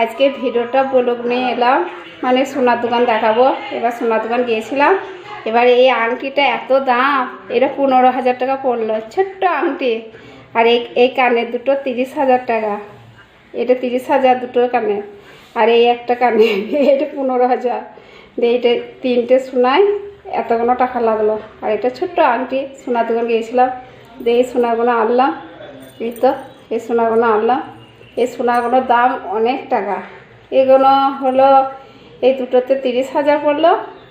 আজকে ভিডিওটা ব্লগ নিয়ে এলাম। মানে সোনার দোকান দেখাবো। এবার সোনার দোকান গিয়েছিলাম। এবার এই আংটিটা এত দাম। এটা পনেরো হাজার টাকা পড়ল। ছোট্ট আংটি। আর এই এই কানের দুটো তিরিশ হাজার টাকা। এটা তিরিশ হাজার দুটো কানে। আর এই একটা কানে এটা পনেরো হাজার। দিয়ে এটা তিনটে সোনায় এতগুলো টাকা লাগল। আর এটা ছোট্ট আংটি। সোনার দোকান গিয়েছিলাম। দিয়ে এই সোনাগুলো আনলাম। এই তো, এই সোনাগুলো আনলাম। এই সোনাগুলোর দাম অনেক টাকা। এগুলো হলো, এই দুটোতে তিরিশ হাজার পড়ল,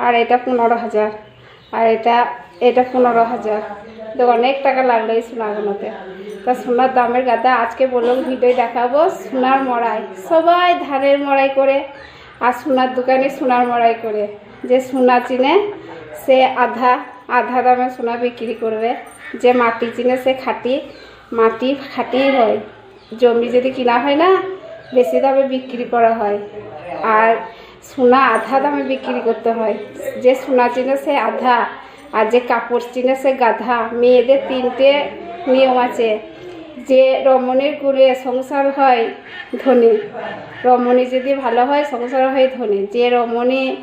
আর এটা পনেরো হাজার। আর এটা এটা পনেরো হাজার। তো অনেক টাকা লাগল এই সোনাগুলোতে। তা সোনার দামের গাদা আজকে বললাম ভিডিও দেখাবো সোনার মড়াই। সবাই ধানের মড়াই করে, আর সোনার দোকানে সোনার মড়াই করে। যে সোনা চিনে, সে আধা আধা দামে সোনা বিক্রি করবে। যে মাটি চিনে, সে খাঁটি, মাটি খাঁটিই হয়। জমি যদি কিনা হয় না, বেশি দামে বিক্রি করা হয়। আর সোনা আধা দামে বিক্রি করতে হয়। যে সোনা চিনে সে আধা, আর যে কাপড় চিনে সে গাধা। মেয়েদের তিনটে নিয়ম আছে। যে রমণীর গুলে সংসার হয় ধনী, রমণী যদি ভালো হয়, সংসার হয় ধনী। যে রমণী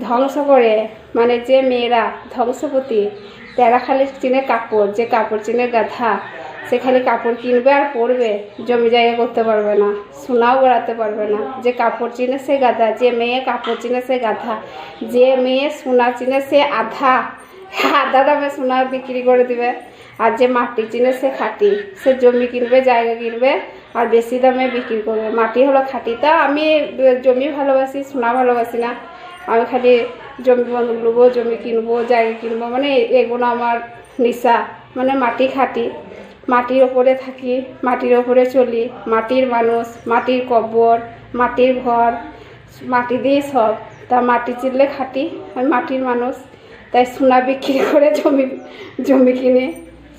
ধ্বংস করে মানে যে মেয়েরা ধ্বংসপতি, তারা খালি চিনে কাপড়। যে কাপড় চিনে গাধা সে খালি কাপড় কিনবে আর পরবে, জমি জায়গা করতে পারবে না, সোনাও গড়াতে পারবে না। যে কাপড় চিনে সে গাধা, যে মেয়ে কাপড় চিনে সে গাধা, যে মেয়ে সোনা চিনে সে আধা আধা দামে সোনা বিক্রি করে দিবে। আর যে মাটি চিনে সে খাঁটি, সে জমি কিনবে, জায়গা কিনবে আর বেশি দামে বিক্রি করবে। মাটি হলো খাঁটি। তা আমি জমি ভালোবাসি, সোনা ভালোবাসি না। আমি খালি জমি বন্ধক নেব জমি কিনবো, জায়গা কিনবো মানে এগুলো আমার নিশা মানে মাটি খাঁটি। মাটির ওপরে থাকি, মাটির ওপরে চলি, মাটির মানুষ, মাটির কবর, মাটির ঘর, মাটি দিয়ে সব। তা মাটি চিনলে খাটি, আমি মাটির মানুষ। তাই সোনা বিক্রি করে জমি জমি কিনে,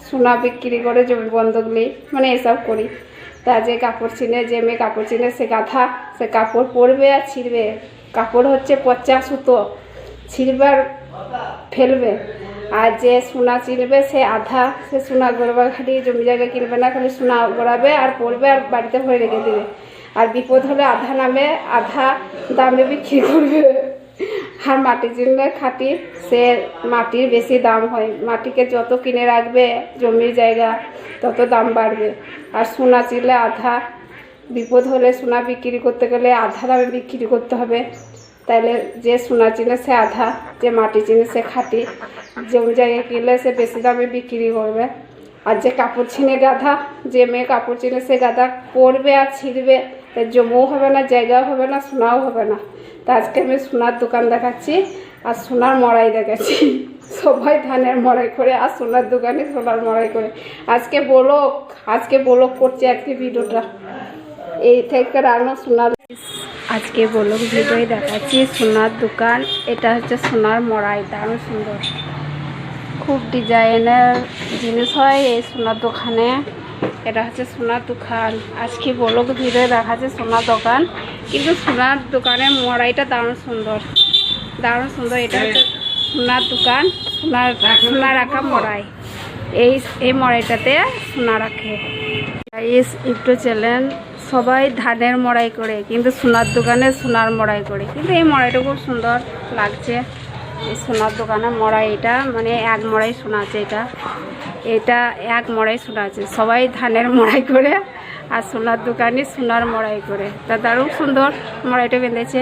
সোনা বিক্রি করে জমি বন্ধক নিই মানে এসব করি। তা যে কাপড় চিনে, যে মেয়ে কাপড় চিনে, সে গাধা, সে কাপড় পরবে আর ছিঁড়বে। কাপড় হচ্ছে পচা সুতো ছিঁড়বে আর ফেলবে। আর যে সোনা চিনবে সে আধা, সে সোনা গড়বা খালি জমি জায়গা কিনবে না, খালি সোনা গড়াবে আর পড়বে আর বাড়িতে ভরে রেখে দেবে। আর বিপদ হলে আধা নামে আধা দামে বিক্রি করবে। আর মাটি চিনলে খাটি, সে মাটির বেশি দাম হয়। মাটিকে যত কিনে রাখবে জমির জায়গা, তত দাম বাড়বে। আর সোনা চিনলে আধা, বিপদ হলে সোনা বিক্রি করতে গেলে আধা দামে বিক্রি করতে হবে। তাইলে যে সোনা চিনে সে আধা, যে মাটি চিনে সে খাটি জমি জায়গায় কিনলে সে বেশি দামে বিক্রি করবে। আর যে কাপড় ছিনে গাধা, যে মেয়ে কাপড় চিনে সে গাধা পরবে আর ছিঁড়বে তাই জমিও হবে না, জায়গাও হবে না, সোনাও হবে না। তা আজকে আমি সোনার দোকান দেখাচ্ছি আর সোনার মড়াই দেখাচ্ছি। সবাই ধানের মড়াই করে আর সোনার দোকানে সোনার মড়াই করে। আজকে বলো আজকে বলো করছি আজকে ভিডিওটা। এই থেকে রান্না সোনার আজকে বলো ভিডিওই দেখাচ্ছি সোনার দোকান। এটা হচ্ছে সোনার মড়াই, দারুণ সুন্দর। খুব ডিজাইনের জিনিস হয় এই সোনার দোকানে। এটা হচ্ছে সোনার দোকান। আজকে বলো ভিডিও দেখাচ্ছে সোনার দোকান। কিন্তু সোনার দোকানের মড়াইটা দারুণ সুন্দর। দারুণ সুন্দর, এটা হচ্ছে সোনার দোকান, সোনার সোনা রাখা মড়াই। এই এই মড়াইটাতে সোনা রাখে। একটু চ্যানেল সবাই ধানের মড়াই করে, কিন্তু সোনার দোকানে সোনার মড়াই করে। কিন্তু এই মড়াইটা খুব সুন্দর লাগছে। এই সোনার দোকানে মড়াই এটা মানে এক মড়াই সোনা আছে এটা। এটা এক মড়াই সোনা আছে। সবাই ধানের মড়াই করে আর সোনার দোকানে সোনার মড়াই করে। তা দারুণ সুন্দর মড়াইটা বেঁধেছে।